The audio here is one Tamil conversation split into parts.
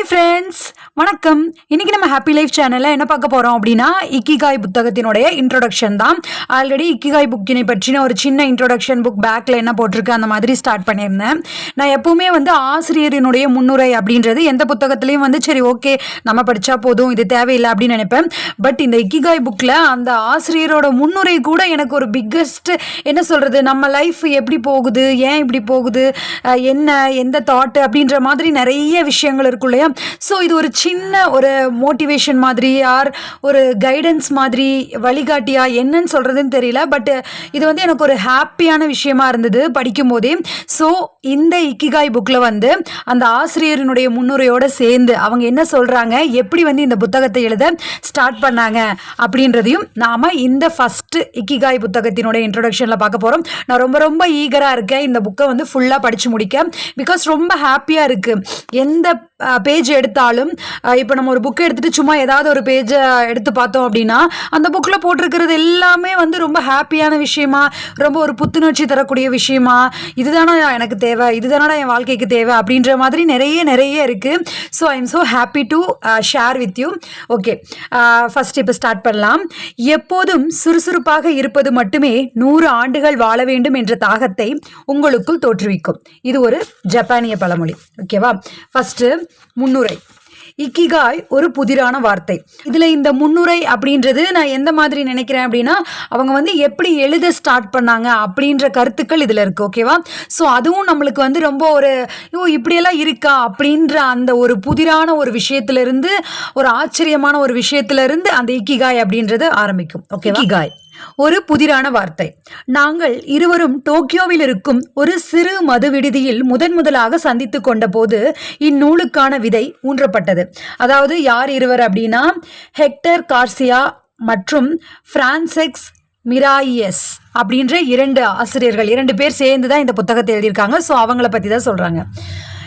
ஹாய் ஃப்ரெண்ட்ஸ் வணக்கம். இன்னைக்கு நம்ம ஹாப்பி லைஃப் சேனலில் என்ன பார்க்க போகிறோம் அப்படின்னா இக்கிகாய் புத்தகத்தினுடைய இன்ட்ரோடக்ஷன் தான். ஆல்ரெடி இக்கிகாய் புக்கினை பற்றின ஒரு சின்ன இன்ட்ரோடக்ஷன் புக் பேக்கில் என்ன போட்டிருக்கு அந்த மாதிரி ஸ்டார்ட் பண்ணியிருந்தேன். நான் எப்பவுமே வந்து ஆசிரியரினுடைய முன்னுரை அப்படின்றது எந்த புத்தகத்துலேயும் வந்து சரி ஓகே நம்ம படித்தா போதும் இது தேவையில்லை அப்படின்னு நினைப்பேன். பட் இந்த இக்கிகாய் புக்கில் அந்த ஆசிரியரோட முன்னுரை கூட எனக்கு ஒரு பிக்கஸ்ட் என்ன சொல்கிறது நம்ம லைஃப் எப்படி போகுது ஏன் இப்படி போகுது என்ன எந்த தாட் அப்படின்ற மாதிரி நிறைய விஷயங்கள் இருக்கும் இல்லையா? ஸோ இது ஒரு சின்ன ஒரு மோட்டிவேஷன் மாதிரி யார் ஒரு கைடன்ஸ் மாதிரி வழிகாட்டியா என்னன்னு சொல்கிறதுன்னு தெரியல. பட் இது வந்து எனக்கு ஒரு ஹாப்பியான விஷயமா இருந்தது படிக்கும் போதே ஸோ இந்த இக்கிகாய் புக்கில் வந்து அந்த ஆசிரியரினுடைய முன்னுரையோடு சேர்ந்து அவங்க என்ன சொல்கிறாங்க எப்படி வந்து இந்த புத்தகத்தை எழுத ஸ்டார்ட் பண்ணாங்க அப்படின்றதையும் நாம் இந்த ஃபஸ்ட்டு இக்கிகாய் புத்தகத்தினுடைய இன்ட்ரொடக்ஷனில் பார்க்க போகிறோம் நான் ரொம்ப ரொம்ப ஈகராக இருக்கேன் இந்த புக்கை வந்து ஃபுல்லாக படித்து முடிக்க. பிகாஸ் ரொம்ப ஹாப்பியாக இருக்குது எந்த பேஜ் எடுத்தாலும் இப்போ நம்ம ஒரு புக்கை எடுத்துகிட்டு சும்மா ஏதாவது ஒரு பேஜை எடுத்து பார்த்தோம் அப்படின்னா அந்த புக்கில் போட்டிருக்கிறது எல்லாமே வந்து ரொம்ப ஹாப்பியான விஷயமா ரொம்ப ஒரு புத்துணர்ச்சி தரக்கூடிய விஷயமா இதுதானா எனக்கு தேவை இதுதானடா என் வாழ்க்கைக்கு தேவை அப்படின்ற மாதிரி நிறைய நிறைய இருக்குது so I am so happy to share with you okay first இப்போ ஸ்டார்ட் பண்ணலாம். எப்போதும் சுறுசுறுப்பாக இருப்பது மட்டுமே நூறு ஆண்டுகள் வாழ வேண்டும் என்ற தாகத்தை உங்களுக்குள் தோற்றுவிக்கும். இது ஒரு ஜப்பானிய பழமொழி. ஓகேவா ஃபஸ்ட்டு முன்னுரை. இக்கிகாய் ஒரு புதிரான வார்த்தை. இதில் இந்த முன்னுரை அப்படின்றது நான் எந்த மாதிரி நினைக்கிறேன் அப்படின்னா அவங்க வந்து எப்படி எழுத ஸ்டார்ட் பண்ணாங்க அப்படின்ற கருத்துக்கள் இதில் இருக்குது ஓகேவா ஸோ அதுவும் நம்மளுக்கு வந்து ரொம்ப ஒரு ஓ இப்படியெல்லாம் இருக்கா? அப்படின்ற அந்த ஒரு புதிரான ஒரு விஷயத்திலிருந்து ஒரு ஆச்சரியமான ஒரு விஷயத்திலிருந்து அந்த இக்கிகாய் அப்படின்றது ஆரம்பிக்கும் ஓகே இக்கிகாய். ஒரு புதிரான வார்த்தை. நாங்கள் இருவரும் டோக்கியோவில் இருக்கும் ஒரு சிறு மது விடுதியில் முதன் முதலாக சந்தித்து கொண்ட போது இந்நூலுக்கான விதை ஊன்றப்பட்டது. அதாவது யார் இருவர் அப்படின்னா ஹெக்டர் கார்சியா மற்றும் பிரான்செக்ஸ் மிராயியஸ் அப்படின்ற இரண்டு ஆசிரியர்கள் இரண்டு பேர் சேர்ந்து தான் இந்த புத்தகத்தை எழுதியிருக்காங்க. ஸோ அவங்கள பற்றி தான் சொல்கிறாங்க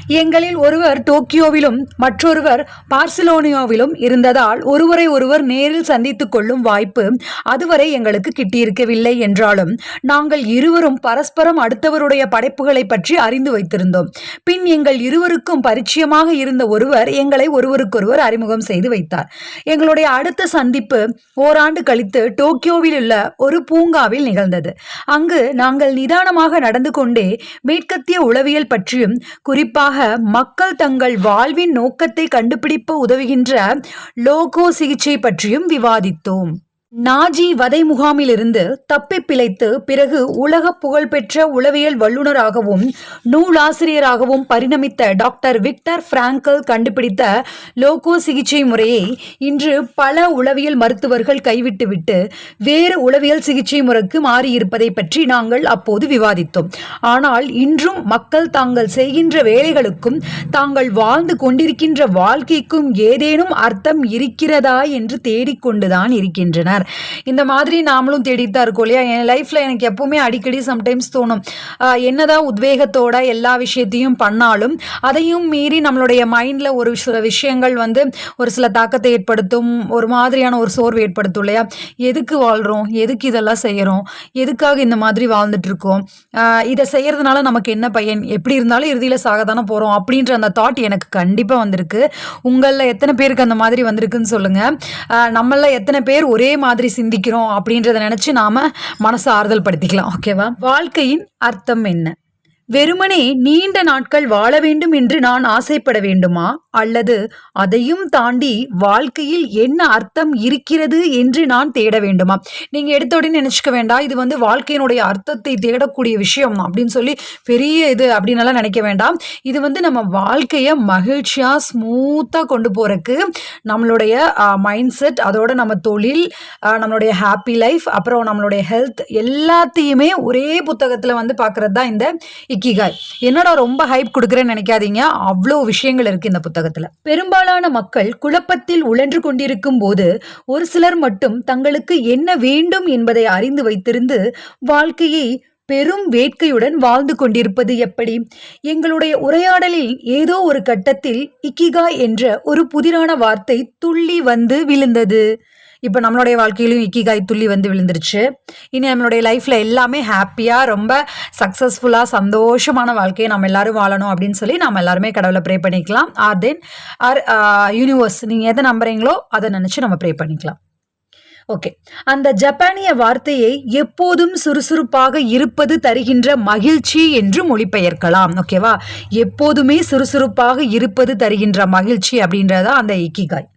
எங்களில் ஒருவர் டோக்கியோவிலும் மற்றொருவர் பார்சிலோனியாவிலும் இருந்ததால் ஒருவரை ஒருவர் நேரில் சந்தித்துக் கொள்ளும் வாய்ப்பு அதுவரை எங்களுக்கு கிட்டியிருக்கவில்லை என்றாலும் நாங்கள் இருவரும் பரஸ்பரம் அடுத்தவருடைய படைப்புகளை பற்றி அறிந்து வைத்திருந்தோம். பின் எங்கள் இருவருக்கும் பரிச்சயமாக இருந்த ஒருவர் எங்களை ஒருவருக்கொருவர் அறிமுகம் செய்து வைத்தார். எங்களுடைய அடுத்த சந்திப்பு ஓராண்டு கழித்து டோக்கியோவில் உள்ள ஒரு பூங்காவில் நிகழ்ந்தது. அங்கு நாங்கள் நிதானமாக நடந்து கொண்டே மேற்கத்திய உளவியல் பற்றியும் குறிப்பாக மக்கள் தங்கள் வாழ்வின் நோக்கத்தை கண்டுபிடிப்ப உதவுகின்ற லோகோ சிகிச்சை பற்றியும் விவாதித்தோம். நாஜி வதை முகாமிலிருந்து தப்பி பிழைத்து பிறகு உலக புகழ்பெற்ற உளவியல் வல்லுநராகவும் நூலாசிரியராகவும் பரிணமித்த டாக்டர் விக்டர் பிராங்கல் கண்டுபிடித்த லோகோ சிகிச்சை முறையை இன்று பல உளவியல் மருத்துவர்கள் கைவிட்டுவிட்டு வேறு உளவியல் சிகிச்சை முறைக்கு மாறியிருப்பதை பற்றி நாங்கள் அப்போது விவாதித்தோம். ஆனால் இன்றும் மக்கள் தாங்கள் செய்கின்ற வேலைகளுக்கும் தாங்கள் வாழ்ந்து கொண்டிருக்கின்ற வாழ்க்கைக்கும் ஏதேனும் அர்த்தம் இருக்கிறதா என்று தேடிக்கொண்டுதான் இருக்கின்றனர். இந்த மாதிரி நாமளும் தேடிட்டு இருக்கோம் இல்லையா? என் லைஃப்பில் எனக்கு எப்பவுமே அடிக்கடி சம்டைம்ஸ் தோணும். என்னதான் உத்வேகத்தோட எல்லா விஷயத்தையும் பண்ணாலும் அதையும் மீறி நம்மளுடைய மைண்டில் ஒரு சில விஷயங்கள் வந்து ஒரு சில தாக்கத்தை ஏற்படுத்தும் ஒரு மாதிரியான ஒரு சோர்வு ஏற்படுத்தும் இல்லையா? எதுக்கு வாழ்கிறோம் எதுக்கு இதெல்லாம் செய்கிறோம் எதுக்காக இந்த மாதிரி வாழ்ந்துட்டு இருக்கோம்? இதை செய்யறதுனால நமக்கு என்ன பையன்? எப்படி இருந்தாலும் இறுதியில் சாக தானே போகிறோம் அப்படின்ற அந்த தாட் எனக்கு கண்டிப்பாக வந்திருக்கு. உங்களில் எத்தனை பேருக்கு அந்த மாதிரி வந்திருக்குன்னு சொல்லுங்கள் நம்மள எத்தனை பேர் ஒரே மாதிரி மாதிரி சிந்திக்கிறோம் அப்படின்றத நினச்சி நாம் மனசை ஆறுதல் படுத்திக்கலாம் ஓகேவா வாழ்க்கையின் அர்த்தம் என்ன? வெறுமனே நீண்ட நாட்கள் வாழ வேண்டும் என்று நான் ஆசைப்பட வேண்டுமா? அல்லது அதையும் தாண்டி வாழ்க்கையில் என்ன அர்த்தம் இருக்கிறது என்று நான் தேட வேண்டுமா? நீங்க எடுத்த உடனே நினைச்சுக்க வேண்டாம். இது வந்து வாழ்க்கையினுடைய அர்த்தத்தை தேடக்கூடிய விஷயம் அப்படின்னு சொல்லி பெரிய இது அப்படின்னலாம் நினைக்க வேண்டாம். இது வந்து நம்ம வாழ்க்கையை மகிழ்ச்சியா ஸ்மூத்தா கொண்டு போகிறக்கு நம்மளுடைய மைண்ட் செட் அதோட நம்ம தொழில் நம்மளுடைய ஹாப்பி லைஃப் அப்புறம் நம்மளுடைய ஹெல்த் எல்லாத்தையுமே ஒரே புத்தகத்தில் வந்து பார்க்கறது தான் இந்த இக்கிகாய் என்னடா ரொம்ப ஹைப் கொடுக்குறேன்னு நினைக்காதீங்க. அவ்வளோ விஷயங்கள் இருக்கு இந்த புத்தகத்தில். பெரும்பாலான மக்கள் குழப்பத்தில் உழன்று கொண்டிருக்கும் போது ஒரு சிலர் மட்டும் தங்களுக்கு என்ன வேண்டும் என்பதை அறிந்து வைத்திருந்து வாழ்க்கையை பெரும் வேட்கையுடன் வாழ்ந்து கொண்டிருப்பது எப்படி? எங்களுடைய உரையாடலில் ஏதோ ஒரு கட்டத்தில் இக்கிகா என்ற ஒரு புதிரான வார்த்தை துள்ளி வந்து விழுந்தது. இப்போ நம்மளுடைய வாழ்க்கையிலும் இக்கிகாய் துள்ளி வந்து விழுந்துருச்சு. இனி நம்மளுடைய லைஃப்பில் எல்லாமே ஹாப்பியாக ரொம்ப சக்ஸஸ்ஃபுல்லாக சந்தோஷமான வாழ்க்கையை நம்ம எல்லாரும் வாழணும் அப்படின்னு சொல்லி நம்ம எல்லாருமே கடவுளை ப்ரே பண்ணிக்கலாம். ஆர் தென் ஆர் யூனிவர்ஸ் நீங்கள் எதை நம்புறீங்களோ அதை நினச்சி நம்ம ப்ரே பண்ணிக்கலாம். ஓகே அந்த ஜப்பானிய வார்த்தையை எப்போதும் சுறுசுறுப்பாக இருப்பது தருகின்ற மகிழ்ச்சி என்று மொழிபெயர்க்கலாம். ஓகேவா எப்போதுமே சுறுசுறுப்பாக இருப்பது தருகின்ற மகிழ்ச்சி அப்படின்றதா அந்த இக்கிகாய்.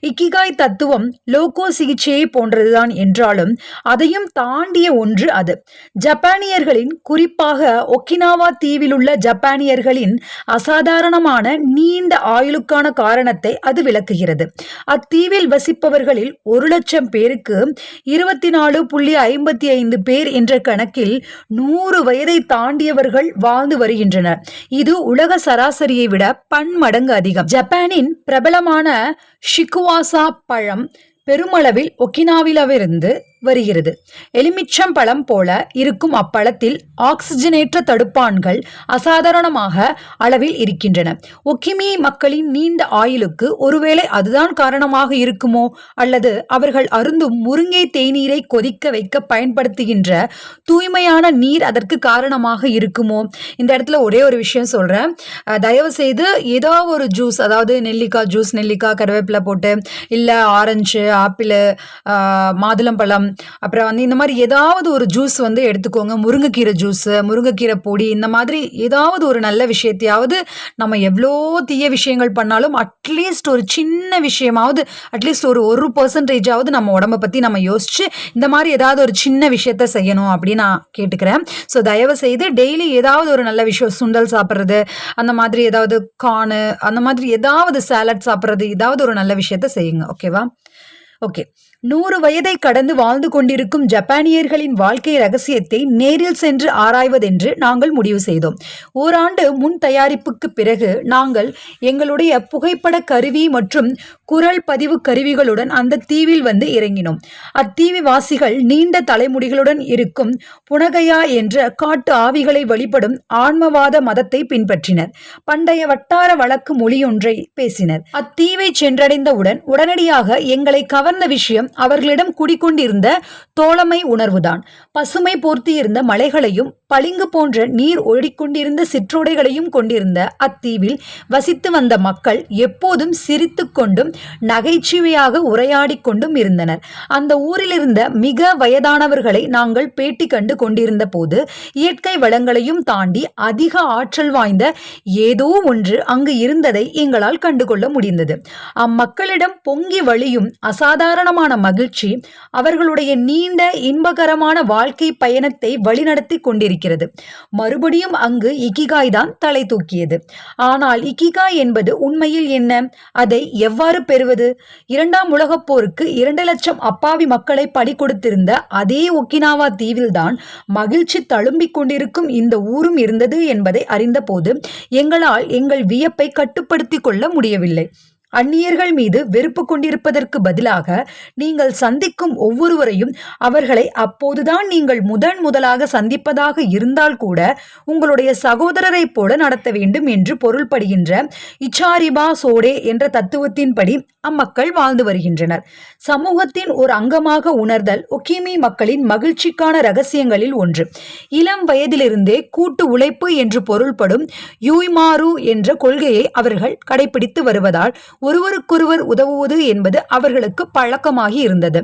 இக்கிகாய் தத்துவம் லோகோ சிகிச்சையை போன்றதுதான் என்றாலும் அதையும் தாண்டிய ஒன்று அது. ஜப்பானியர்களின் குறிப்பாக ஒக்கினாவா தீவிலுள்ள ஜப்பானியர்களின் அசாதாரணமான நீண்ட ஆயுளுக்கான காரணத்தை அது விளக்குகிறது. அத்தீவில் வசிப்பவர்களில் ஒரு லட்சம் பேருக்கு இருபத்தி நாலு புள்ளி ஐம்பத்தி ஐந்து பேர் என்ற கணக்கில் நூறு வயதை தாண்டியவர்கள் வாழ்ந்து வருகின்றனர். இது உலக சராசரியை விட பன்மடங்கு அதிகம். ஜப்பானின் பிரபலமான ஷிக்குவாசா பழம் பெருமளவில் ஒக்கினாவிலவிருந்து வருகிறது. எலுமிச்சம் பழம் போல இருக்கும் அப்பழத்தில் ஆக்சிஜனேற்ற தடுப்பான்கள் அசாதாரணமாக அளவில் இருக்கின்றன. ஒக்கிமி மக்களின் நீண்ட ஆயுளுக்கு ஒருவேளை அதுதான் காரணமாக இருக்குமோ? அல்லது அவர்கள் அருந்தும் முருங்கை தேநீரை கொதிக்க வைக்க பயன்படுத்துகின்ற தூய்மையான நீர் அதற்கு காரணமாக இருக்குமோ? இந்த இடத்துல ஒரே ஒரு விஷயம் சொல்கிறேன் தயவு செய்து ஏதோ ஒரு ஜூஸ் அதாவது நெல்லிக்காய் ஜூஸ் நெல்லிக்காய் கருவேப்பிலை போட்டு இல்லை ஆரஞ்சு ஆப்பிள் மாதுளம்பழம் அப்புறம் வந்து இந்த மாதிரி ஏதாவது ஒரு ஜூஸ் வந்து எடுத்துக்கோங்க. முருங்கைக்கீரை ஜூஸ் முருங்கைக்கீரை பொடி இந்த மாதிரி ஏதாவது ஒரு நல்ல விஷயத்தையாவது நம்ம எவ்வளோ தீய விஷயங்கள் பண்ணாலும் அட்லீஸ்ட் ஒரு சின்ன விஷயமாவது அட்லீஸ்ட் ஒரு ஒரு பர்சன்டேஜாவது நம்ம உடம்பை பற்றி நம்ம யோசிச்சு இந்த மாதிரி ஏதாவது ஒரு சின்ன விஷயத்த செய்யணும் அப்படின்னு நான் கேட்டுக்கிறேன். ஸோ தயவு செய்து டெய்லி ஏதாவது ஒரு நல்ல விஷயம் சுண்டல் சாப்பிட்றது அந்த மாதிரி ஏதாவது கானு அந்த மாதிரி ஏதாவது சாலட் சாப்பிட்றது ஏதாவது ஒரு நல்ல விஷயத்த செய்யுங்க. ஓகேவா ஓகே நூறு வயதை கடந்து வாழ்ந்து கொண்டிருக்கும் ஜப்பானியர்களின் வாழ்க்கை ரகசியத்தை நேரில் சென்று ஆராய்வதென்று நாங்கள் முடிவு செய்தோம். ஓராண்டு முன் தயாரிப்புக்கு பிறகு நாங்கள் எங்களுடைய புகைப்பட கருவி மற்றும் குரல் பதிவு கருவிகளுடன் அந்த தீவில் வந்து இறங்கினோம். அத்தீவி வாசிகள் நீண்ட தலைமுடிகளுடன் இருக்கும் புனகையா என்ற காட்டு ஆவிகளை வழிபடும் ஆன்மவாத மதத்தை பின்பற்றினர். பண்டைய வட்டார வழக்கு மொழியொன்றை பேசினர். அத்தீவை சென்றடைந்தவுடன் உடனடியாக எங்களை கவர்ந்த விஷயம் அவர்களிடம் குடிக்கொண்டிருந்த தோழமை உணர்வுதான். பசுமை போர்த்தியிருந்த மலைகளையும் பளிங்கு போன்ற நீர் ஓடிக்கொண்டிருந்த சிற்றோடைகளையும் கொண்டிருந்த அத்தீவில் வசித்து வந்த மக்கள் எப்போதும் சிரித்து கொண்டும் நகைச்சுவையாக உரையாடி கொண்டும் இருந்தனர். அந்த ஊரிலிருந்த மிக வயதானவர்களை நாங்கள் பேட்டி கண்டு கொண்டிருந்த போது இயற்கை வளங்களையும் தாண்டி அதிக ஆற்றல் வாய்ந்த ஏதோ ஒன்று அங்கு இருந்ததை எங்களால் கண்டுகொள்ள முடிந்தது. அம்மக்களிடம் பொங்கி வழியும் அசாதாரணமான மகிழ்ச்சி அவர்களுடைய நீண்ட இன்பகரமான வாழ்க்கை பயணத்தை வழிநடத்தி கொண்டிருக்கிறது. மறுபடியும் அங்கு இக்கிகாய் தான் தலை தூக்கியது. ஆனால் இக்கிகாய் என்பது உண்மையில் என்ன? அதை எவ்வாறு பெறுவது? இரண்டாம் உலகப் போருக்கு இரண்டு லட்சம் அப்பாவி மக்களை படி கொடுத்திருந்த அதே ஒக்கினாவா தீவில்தான் மகிழ்ச்சி தழும்பிக் கொண்டிருக்கும் இந்த ஊரும் இருந்தது என்பதை அறிந்தபோது எங்களால் எங்கள் வியப்பை கட்டுப்படுத்திக் கொள்ள முடியவில்லை. அந்நியர்கள் மீது வெறுப்பு கொண்டிருப்பதற்கு பதிலாக நீங்கள் சந்திக்கும் ஒவ்வொருவரையும் அவர்களை அப்போதுதான் நீங்கள் முதன் முதலாக சந்திப்பதாக இருந்தால் கூட உங்களுடைய சகோதரரைப் போல நடத்த வேண்டும் என்று பொருள்படுகின்ற இச்சாரிபா சோடே என்ற தத்துவத்தின்படி அம்மக்கள் வாழ்ந்து வருகின்றனர். சமூகத்தின் ஒரு அங்கமாக உணர்தல் ஒக்கிமி மக்களின் மகிழ்ச்சிக்கான ரகசியங்களில் ஒன்று. இளம் வயதிலிருந்தே கூட்டு உழைப்பு என்று பொருள்படும் யூய்மாரு என்ற கொள்கையை அவர்கள் கடைபிடித்து வருவதால் ஒருவருக்கொருவர் உதவுவது என்பது அவர்களுக்கு பழக்கமாகி இருந்தது.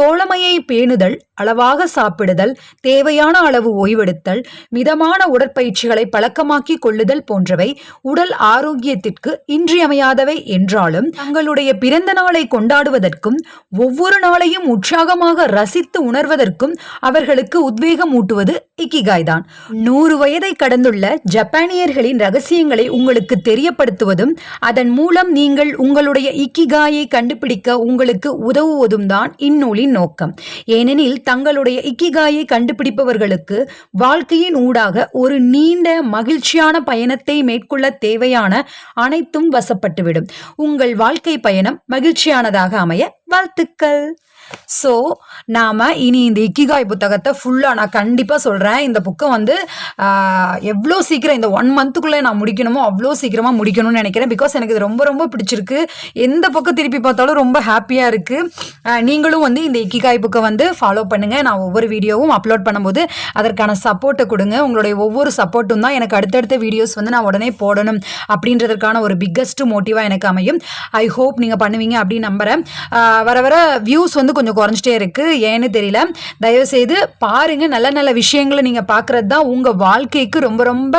தோழமையை பேணுதல் அளவாக சாப்பிடுதல் தேவையான அளவு ஓய்வெடுத்தல் மிதமான உடற்பயிற்சிகளை பழக்கமாக்கி கொள்ளுதல் போன்றவை உடல் ஆரோக்கியத்திற்கு இன்றியமையாதவை என்றாலும் தங்களுடைய பிறந்த நாளை கொண்டாடுவதற்கும் ஒவ்வொரு நாளையும் உற்சாகமாக ரசித்து உணர்வதற்கும் அவர்களுக்கு உத்வேகம் ஊட்டுவது இக்கிகாய் தான் நூறு வயதை கடந்துள்ள ஜப்பானியர்களின் ரகசியங்களை உங்களுக்கு தெரியப்படுத்துவதும் அதன் மூலம் நீங்கள் உங்களுடைய இக்கிகாயை கண்டுபிடிக்க உங்களுக்கு உதவுவதும் தான் இந்நூலின் நோக்கம். ஏனெனில் தங்களுடைய இக்கிகாயை கண்டுபிடிப்பவர்களுக்கு வாழ்க்கையின் ஊடாக ஒரு நீண்ட மகிழ்ச்சியான பயணத்தை மேற்கொள்ள தேவையான அனைத்தும் வசப்பட்டுவிடும். உங்கள் வாழ்க்கை பயணம் மகிழ்ச்சியானதாக அமைய வாழ்த்துக்கள். ஸோ நாம் இனி இந்த இக்கிகாய் புத்தகத்தை ஃபுல்லாக நான் கண்டிப்பாக சொல்கிறேன் இந்த புக்கை வந்து எவ்வளோ சீக்கிரம் இந்த ஒன் மந்த்துக்குள்ளே நான் முடிக்கணுமோ அவ்வளோ சீக்கிரமாக முடிக்கணும்னு நினைக்கிறேன். பிகாஸ் எனக்கு இது ரொம்ப ரொம்ப பிடிச்சிருக்கு. எந்த பக்கம் திருப்பி பார்த்தாலும் ரொம்ப ஹாப்பியாக இருக்குது நீங்களும் வந்து இந்த இக்கிகாய் புக்கை வந்து ஃபாலோ பண்ணுங்கள் நான் ஒவ்வொரு வீடியோவும் அப்லோட் பண்ணும்போது அதற்கான சப்போர்ட்டை கொடுங்க. உங்களுடைய ஒவ்வொரு சப்போர்ட்டும் தான் எனக்கு அடுத்தடுத்த வீடியோஸ் வந்து நான் உடனே போடணும் அப்படின்றதுக்கான ஒரு பிக்கஸ்ட் மோட்டிவாக எனக்கு அமையும். ஐ ஹோப் நீங்கள் பண்ணுவீங்க அப்படின்னு நம்புகிறேன் வர வர வியூஸ் வந்து கொஞ்சம் குறைஞ்சிட்டே இருக்குது ஏன்னு தெரியல. தயவுசெய்து பாருங்கள் நல்ல நல்ல விஷயங்களை நீங்கள் பார்க்குறது தான் உங்கள் வாழ்க்கைக்கு ரொம்ப ரொம்ப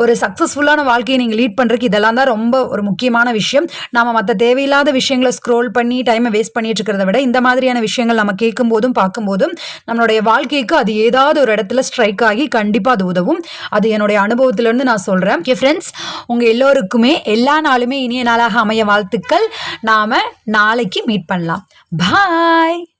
ஒரு சக்ஸஸ்ஃபுல்லான வாழ்க்கையை நீங்கள் லீட் பண்ணுறதுக்கு இதெல்லாம் தான் ரொம்ப ஒரு முக்கியமான விஷயம். நம்ம மற்ற தேவையில்லாத விஷயங்களை ஸ்க்ரோல் பண்ணி டைமை வேஸ்ட் பண்ணிட்டு இருக்கிறத விட இந்த மாதிரியான விஷயங்கள் நம்ம கேட்கும்போதும் பார்க்கும்போதும் நம்மளுடைய வாழ்க்கைக்கு அது ஏதாவது ஒரு இடத்துல ஸ்ட்ரைக் ஆகி கண்டிப்பாக அது உதவும். அது என்னுடைய அனுபவத்திலேருந்து நான் சொல்கிறேன் ஓகே ஃப்ரெண்ட்ஸ் உங்கள் எல்லோருக்குமே எல்லா நாளுமே இனிய நாளாக அமைய வாழ்த்துக்கள். நாம் நாளைக்கு மீட் பண்ணலாம். Bye.